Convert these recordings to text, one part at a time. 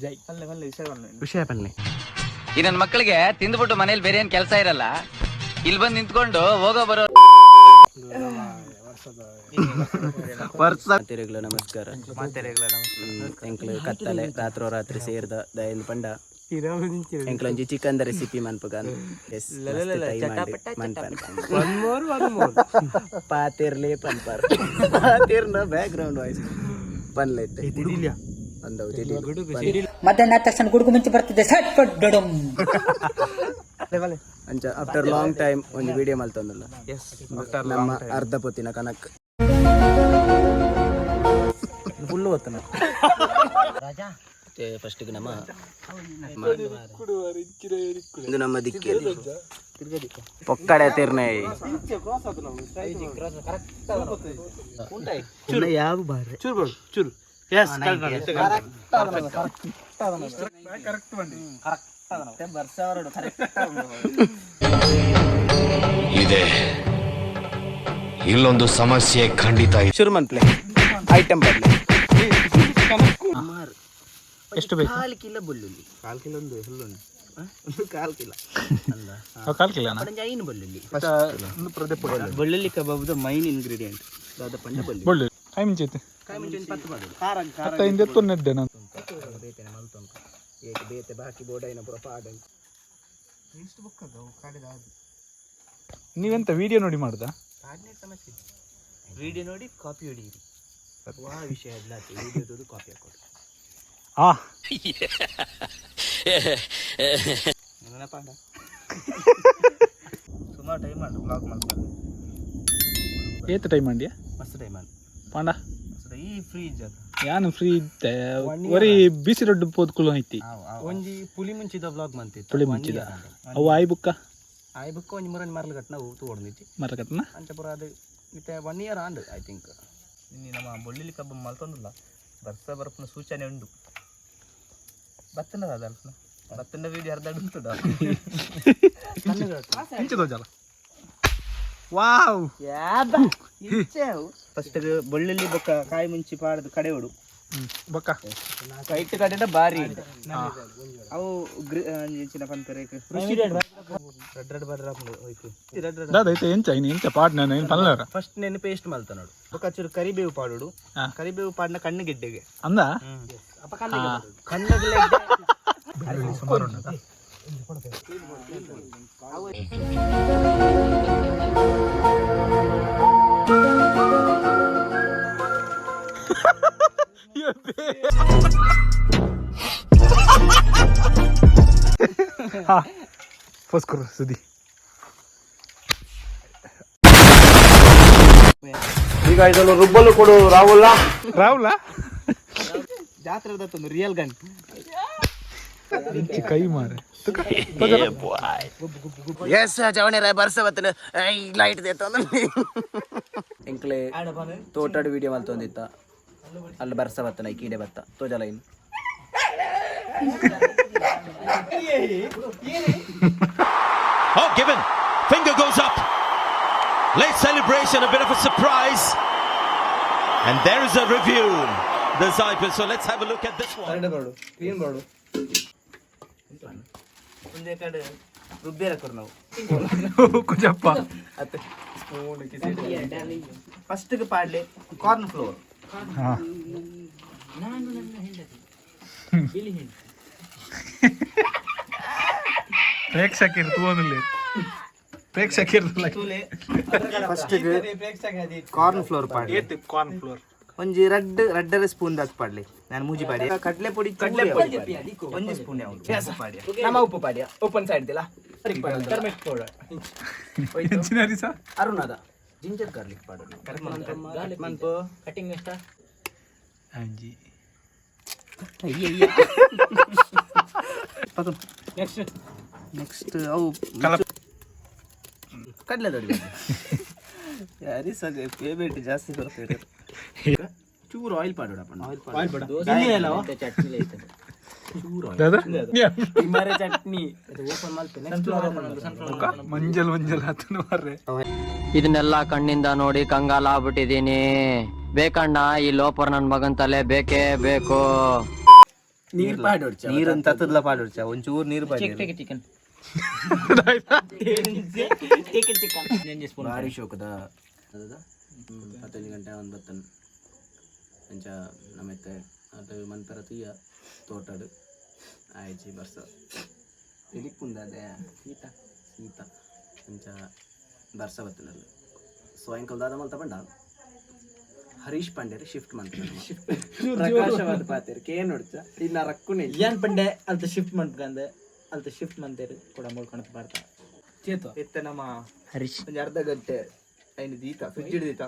ಜೈ. ವಿಷಯ ಬನ್ನಿ. ಈ ನನ್ನ ಮಕ್ಕಳಿಗೆ ತಿಂದ್ಬಿಟ್ಟು ಮನೇಲಿ ಬೇರೆ ಏನ್ ಕೆಲಸ ಇರಲ್ಲ? ಇಲ್ಲಿ ಬಂದು ನಿಂತ್ಕೊಂಡು ಹೋಗೋ ಬರೋ ವರ್ಷ ಮಾತೆರೆಗಳ ನಮಸ್ಕಾರ. ಎಂಕ್ಲು ಕತ್ತಲೆ ರಾತ್ರೋ ರಾತ್ರಿ ಸೇರ್ದ ದಯಲ್ ಪಂಡ. ಎಂಕ್ಲೊಂಜಿ ಚಿಕನ್ ರೆಸಿಪಿ ಮನ್ಪಗ ಎಸ್ ಪಾತಿರ್ಲಿ ಪನ್ಪರ್. ಪಾತಿರ್ನ ಬ್ಯಾಕ್ ಗ್ರೌಂಡ್ ವಾಯ್ಸ್ ಪನ್ಲೈತೆ ತಿಳಿ ಮಧ್ಯಾಹ್ನ ಆದ ತಕ್ಷಣ ಗುಡುಗು ಮುಂಚೆ ಬರ್ತಿದ್ದೆ ಸಟ್ ಪಟ್ ಡಡಮ್ ಅಂಚ ಆಫ್ಟರ್ ಲಾಂಗ್ ಟೈಮ್ ಒಂದು ವಿಡಿಯೋ ಮಲ್ತೊಂದಲ್ಲ ನಮ್ಮ ಅರ್ಧ ಪೊತ್ತಿನ ಕನಕ್. ಫುಲ್ಲು ರಾಜಾ. ಫಸ್ಟಿಗೆ ನಮ್ಮ ಇದು ನಮ್ಮ ದಿಕ್ಕಿ. ಪೊಕ್ಕಡೆ ತಿರ್ನೆ. ಯಾವ ಬಾರ? ಚೂರು ಚೂರು. ಎಸ್ ಇದೆ. ಇಲ್ಲೊಂದು ಸಮಸ್ಯೆ ಖಂಡಿತ ಇದೆ. ಶುರು ಮನ್ಪ್ಲೆ ಐಟಮ್ ಬರ್ಲಿ. ಎಷ್ಟು ಬೇಕು? ಕಾಲು ಕಿಲೋ ಬೆಳ್ಳುಳ್ಳಿ. ಕಾಲ್ ಕಿಲೋ ಒಂದು ಹುಲ್ಲುಂಡು ಕಾಲು ಕಿಲೋ. ಅಲ್ಲ. ಕಾಲು ಕಿಲೋ. ಪಡಂಜ ಐನು ಬೆಳ್ಳುಳ್ಳಿ ಬೆಳ್ಳುಳ್ಳಿ ಕಬಾಬ್ದು ಮೈನ್ ಇಂಗ್ರೀಡಿಯೆಂಟ್ ದಾದ ಪಂಡ ಬೆಳ್ಳುಳ್ಳಿ. ಕಾಯಿ ಮುಂಚೆ ಖಾರ ಖಾರ ಹತ್ತೈದು ಎತ್ತೊನ್ನೆದ್ದೆ ನಾನು ಬೇತೆನೆ ಮಲ್ತೊಂಕ ಏಕ ಬೇತೆ ಬಾಕಿ ಬೋಡೈನ ಪುರ ನೀವೆಂತ ವಿಡಿಯೋ ನೋಡಿ ಮಾಡ್ದ? ಕಾಡ್ನೆ ಸಮಸ್ಯೆ ವಿಡಿಯೋ ನೋಡಿ ಕಾಪಿ ಹೊಡೀರಿ ವಾ ವಿಷಯ ಎಲ್ಲ ವಿಡಿಯೋದು ಕಾಪಿ ಹಾಕೋದು ಆ. ನೆನಪಾಂಡ ಸುಮಾರು ಟೈಮ್ ಮಾಡು ಬ್ಲಾಗ್ ಮಾಡ್ತಾರೆ ಏತ ಟೈಮ್ ಮಾಡಿಯಾ ಮಸ್ತ್ ಟೈಮ್ ಮಾಡು ಪಾಂಡ? ಈ ಫ್ರೀಜ್ ಯಾನ ಯಾನು ಫ್ರೀ ಇತ್ತೆ ಒರಿ ಬಿಸಿ ರೊಡ್ಡು ಪೋದ್ಕುಲು ಐತಿ. ಒಂಜಿ ಪುಲಿ ಮುಂಚಿದ ಬ್ಲಾಗ್ ಮಂತಿತ್ತು ಪುಳಿ ಮುಂಚಿದ. ಅವು ಆಯ್ ಬುಕ್ಕ ಆಯ್ ಬುಕ್ಕ? ಒಂಜಿ ಮರನ್ ಮರಲ್ ಕಟ್ನ ಊತು ಹೊಡೆದಿತ್ತು ಅಂಚ ಅಂಚಪುರ ಅದು ಮತ್ತೆ one year and I think ಇನ್ನು ನಮ್ಮ ಬೊಳ್ಳಿಲಿ ಕಬ್ಬ ಮಲ್ತೊಂದಿಲ್ಲ. ಬರ್ಸ ಬರ್ಪುನ ಸೂಚನೆ ಉಂಡು ಬತ್ತನದ ಅದಲ್ಪನ ಬತ್ತನ ವೀಡಿಯೋ ಅರ್ಧ ಉಂಟದ? ಇಂಚದ ಜಲ ವಾವ್! ಫಸ್ಟ್ ಬಳ್ಳುಳ್ಳಿ ಬೊಕ್ಕ ಕಾಯಿ ಮುಂಚಿ ಪಾಡದು ಕಡೆ ಉಡು ಬೊಕ್ಕ. ಕೈಟ್ ಕಡೆದ ಬಾರಿ ಅವು ಇಂಚಿನ ಪಂಪರೆ ರೆಡ್ ರೆಡ್ ಬದ್ರ ರೆಡ್ ರೆಡ್ ದಾದ ಐತೆ ಎಂಚ ಇನ್ನು ಎಂಚ ಪಾಡ್ ನಾನು ಏನು ಪಲ್ಲರ ಫಸ್ಟ್ ನೆನ್ ಪೇಸ್ಟ್ ಮಲ್ತ ನೋಡು. ಬೊಕ್ಕ ಚೂರು ಕರಿಬೇವು ಪಾಡುಡು. ಕರಿಬೇವು ಪಾಡ್ನ ಕಣ್ಣು ಗಿಡ್ಡೆಗೆ ಅಂದ ಸುಮಾರು ಹಾ ಫಸ್ಕರ್ ಸುದ್ದಿ. ಈಗ ಇದನ್ನು ರುಬ್ಬಲು ಕೊಡು ರಾಹುಲ್. ರಾಹುಲ? ಜಾತ್ರೆ ಒಂದು ರಿಯಲ್ ಗನ್ ಕೈ ಮಾರೆ. ಎಸ್ ಜವಣಿ ರಾಯ್ ಬರ್ಸ ಬತ್ತನ ಲೈಟ್ ದೇತ ಎಂಕ್ಲೆ ತೋಟದ ವಿಡಿಯೋ ಮಲ್ತೊಂದಿತ್ತ ಅಲ್ಲಿ ಬರ್ಸ ಬತ್ತನ ಕೀಡೆ ಬತ್ತ ತೋಜಲ ಇನ್ನು. Oh, given. Finger goes up. Late celebration, a bit of a surprise. And there is a review. The Zypers. So let's have a look at this one. Clean ಮಾಡು ಒಂದೇ ಕಡೆ ರುಬ್ಬೇರ ಕೊಡು ನಾವು ಕುಜಪ್ಪ ಅತ್ತೆ ಫಸ್ಟ್ಗೆ ಪಾಡ್ಲೆ ಕಾರ್ನ್ ಫ್ಲೋರ್ ಹಾ ಪ್ರೇಕ್ಷಕರು ತೂವೊಂದುಲ್ಲೆ ಪ್ರೇಕ್ಷಕರು ಫಸ್ಟ್ಗೆ ಕಾರ್ನ್ ಫ್ಲೋರ್ ಪಾಡಿ ಕಾರ್ನ್ ಫ್ಲೋರ್ ಒಂಜಿ ರೆಡ್ ರೆಡ್ಡರ ಸ್ಪೂನ್ ದಾಕ್ ಪಾಡ್ಲಿ. ನಾನು ಮೂಜಿ ಪಾಡಿ ಕಡ್ಲೆ ಪುಡಿ ಕಡ್ಲೆ ಪುಡಿ ಒಂಜಿ ಸ್ಪೂನ್ ಯಾವುದು? ಪಾಡಿ ನಮ್ಮ ಉಪ್ಪು ಪಾಡಿ ಓಪನ್ ಸೈಡ್ ದಿಲ್ಲ ಪೌಡರ್ ಇಂಚಿನರಿ ಸಹ ಅರುಣದ. ಜಿಂಜರ್ ಗಾರ್ಲಿಕ್ ಪೌಡರ್ ಮನ್ಪು ಕಟಿಂಗ್ ಎಷ್ಟ? ಅಂಜಿ. ನೆಕ್ಸ್ಟ್ ನೆಕ್ಸ್ಟ್ ಅವು ಕಡಲೆ ದೊಡ್ಡ ಯಾರಿ ಸಗ ಪೇಮೆಂಟ್ ಜಾಸ್ತಿ ಬರ್ತಾರೆ ಚೂರು ಆಯಿಲ್ ಪಾಡೋಣ ಆಯಿಲ್ ಪಾಡ. ಚಟ್ನಿ ಮಂಜಲ್ ಮಂಜಲ್ ಇದನ್ನೆಲ್ಲ ಕಣ್ಣಿಂದ ನೋಡಿ ಕಂಗಾಲ ಆಗ್ಬಿಟ್ಟಿದೀನಿ ಬೇಕಣ್ಣ ಈ ಲೋಪರ್ ನನ್ ಮಗನ್ ತಲೆ ಬೇಕೇ ಬೇಕು. ನೀರ್ ಪಾಡೋಡ್ಚ ನೀರನ್ ತತ್ತದ್ಲ ಪಾಡೋಡ್ಚ? ಒಂಚೂರು ನೀರು ಪಾಡಿ ಚಿಕನ್ ಭಾರಿ ಶೋಕದ. ಹತ್ತೊಂದು ಗಂಟೆ ಒಂದು ಬತ್ತನ್ ಅಂಚ ನಮ್ಮೆತ್ತೆ. ಅದು ಮಂತರ ತೀಯ ತೋಟಡು ಆಯ್ಚಿ ಬರ್ಸ. ಇಲಿಕ್ಕುಂದ ಅದೇ ಶೀತ ಶೀತ ಅಂಚ ಬರ್ಸ ಬತ್ತನಲ್ಲ ಸಾಯಂಕಾಲದಾದ ಮಲ್ತ ಬಂಡ ಹರೀಶ್ ಪಾಂಡೆ ಶಿಫ್ಟ್ ಮಾಡ್ತಾರೆ ಪ್ರಕಾಶವಾದ ಕೇನ್ ಕೇ ಇಲ್ಲ ಇನ್ನ ರಕ್ಕುನೇ ಏನ್ ಪಂಡೆ ಅಂತ ಶಿಫ್ಟ್ ಮಾಡ್ಕಂದೆ ಅಲ್ತ ಶಿಫ್ಟ್ ಮಂತೇರಿ ಕೂಡ ಮುಳ್ಕೊಂಡು ಬರ್ತಾ ಚೇತು ಇತ್ತ ನಮ್ಮ ಹರೀಶ್. ಒಂದು ಅರ್ಧ ಗಂಟೆ ಐನು ದೀತ ಫ್ರಿಜ್ ಹಿಡಿದೀತ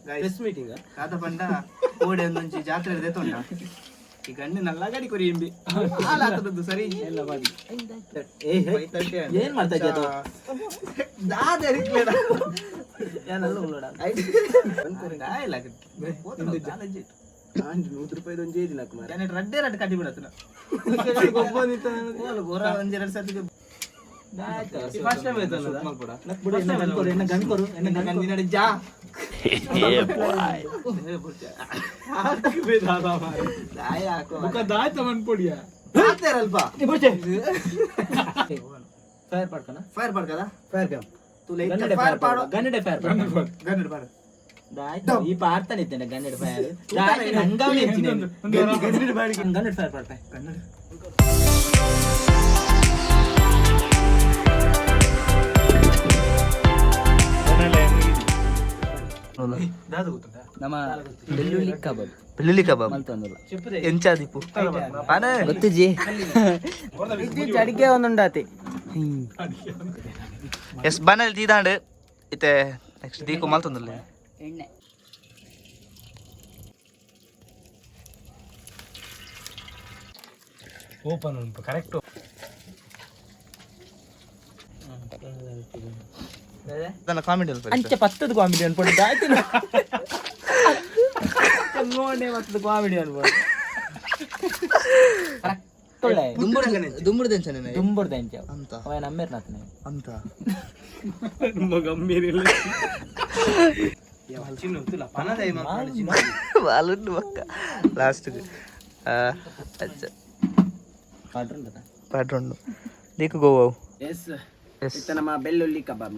ಪ್ರೆಸ್ ಮೀಟಿಂಗ್ ಕಾದ ಪಂಡ ಓಡೆ ಒಂದೊಂಚಿ ಜಾತ್ರೆ ದೇತೊಂಡ ಈ ಗಂಡು ನಲ್ಲ ಗಾಡಿ ಕೊರಿ ಇಂಬಿ ಹಾಲಾತದ್ದು ಸರಿ. ಎಲ್ಲ ಮಾಡಿ ಏನ್ ಮಾಡ್ತಾ ಇದ್ದೆ? ದಾದ ಏನಲ್ಲ ಉಳ್ಳೋಡ ನೂರು ರೂಪಾಯಿ ಒಂಜಿ ದಿನ ಕುಮಾರ ರಡ್ಡೆ ರಡ್ ಕಟ್ಟಿ ಬಿಡತ್ತನ ಒಂದ್ ಎರಡು ಸರ್ತಿ ಫಸ್ಟ್ ಟೈಮ್ ಆಯ್ತಲ್ಲ ಎನ್ನ ಜಾ. ದಾಯ್ತ ಮನ್ಪೊಡಿಯ ಹಾಕ್ತಾರಲ್ಪ ಫೈರ್ ಪಡ್ಕನ ಫೈರ್ ಪಡ್ಕದ? ಫೈರ್ ತುಲೆ ಲೈಟ್ ಫೈರ್ ಪಾಡೋ. ಫೈರ್ ಗನ್ನಡ ಪಾಡು. ದಾಯ್ತು ಈ ಪಾಡ್ತಾನೆ ಇದ್ದೇನೆ ಗನ್ನಡೆ ಫೈರ್ ದಾಯ್ತು ನಂಗಾವೇ ಹೆಚ್ಚಿನ ಗನ್ನಡೆ ಫೈರ್ ಪಾಡ್ತೆ ನಮ್ಮ ಬೆಳ್ಳುಳ್ಳಿ ಕಬಾಬ್ ಬೆಳ್ಳುಳ್ಳಿ ಕಬಾಬ್ ಮಲ್ತೊಂದುಲ್ಲ ಎಂಚ ದೀಪು ಪಾನೆ ಗೊತ್ತುಜಿ ಅಡಿಗೆ ಒಂದುಂಡಾತಿ ಎಸ್ ಬನಲ್ಲಿ ತೀದಾಂಡು ಇತ್ತೆ ನೆಕ್ಸ್ಟ್ ದೀಕು ಮಲ್ತೊಂದಿಲ್ಲ ಎಣ್ಣೆ. ಓಪನ್ ಉಂಟು ಕರೆಕ್ಟ್ ನನ್ನ ಕಾಮಿಡಿ ಅಲ್ಪ ಅಂಚೆ ಪತ್ತದ ಕಾಮಿಡಿ ಅನ್ಪೊಡು ದಾಯ್ತು ನೋಡೆ ಪತ್ತದ ಕಾಮಿಡಿ ಅನ್ಪೊಡು ತೊಳ್ಳೆ ದುಂಬುಡು ತೆನ್ಸನೆ ದುಂಬುಡ್ದ ಅಂಚೆ ಅಂತ. ಅವ ನಮ್ಮೇರ್ ನಾತನೆ ಅಂತ. వాళ్ళు పక్క లాస్ట్కి పాట రెండు నీకు గోవావు ఇతను మా బెల్లుల్లి కబాబ్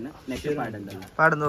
పాడదు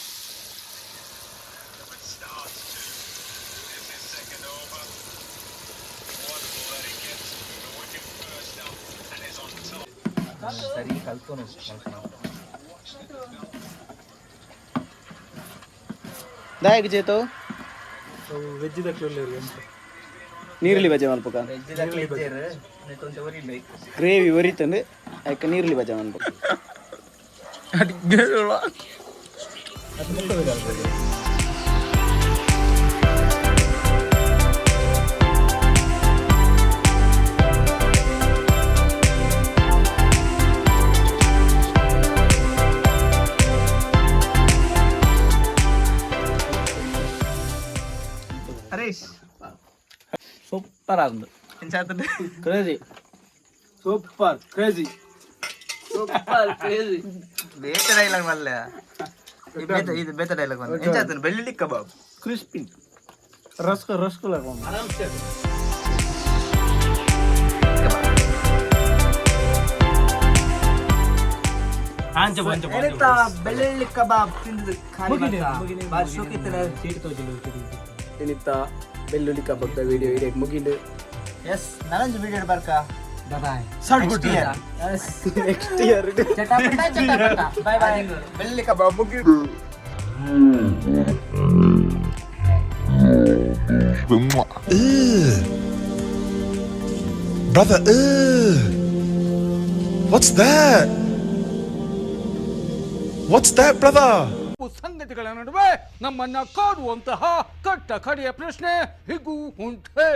ನಾನು ದಾಯಕ ಜೇತು ವೆಜ್ ನೀರುಳ್ಳಿ ಬಜೆ ಮಲ್ಪಕ ಗ್ರೇವಿ ಒರಿತಂದು ಅದಕ್ಕೆ ನೀರುಳ್ಳಿ ಬಜೆ ಮಲ್ಪಕ Harish super ಆಗುಂದು crazy super crazy super crazy ಬೇತ dialogue ಮಲ್ಲೆ. ಇದು ಬೇತ ಡೈಲಾಗ್ ಬಂದು. ಎಂಚಾತಂಡು ಬೆಳ್ಳುಳ್ಳಿ ಕಬಾಬ್. ಕ್ರಿಸ್ಪಿ ರಸ್ಕ ರಸ್ಕುಲ ಎಂತ ಬೆಳ್ಳುಳ್ಳಿ ಕಬಾಬ್ ತಿಂದು ಬಾರಿ ಕಬಾಬ್ದ ವಿಡಿಯೋ ಇದೆ ಮುಗಿಂದು ಎಸ್ ನಾನೊಂದು ವಿಡಿಯೋ ಬರ್ಕ ನೆಕ್ಸ್ಟ್ ಇಯರ್ ಚಟಾಪಟ ಚಟಾಪಟ ಬಾಯ್ ಬಾಯ್ ಬೆಳ್ಳುಳ್ಳಿ ಕಬಾಬ್ ಮುಗಿದು Brother, ugh. What's that? What's that, brother? ಸಂಗತಿಗಳ ನಡುವೆ ನಮ್ಮನ್ನ ಕಾಡುವಂತಹ ಕಟ್ಟ ಕಡೆಯ ಪ್ರಶ್ನೆ ಹೀಗೂ ಉಂಟೆ.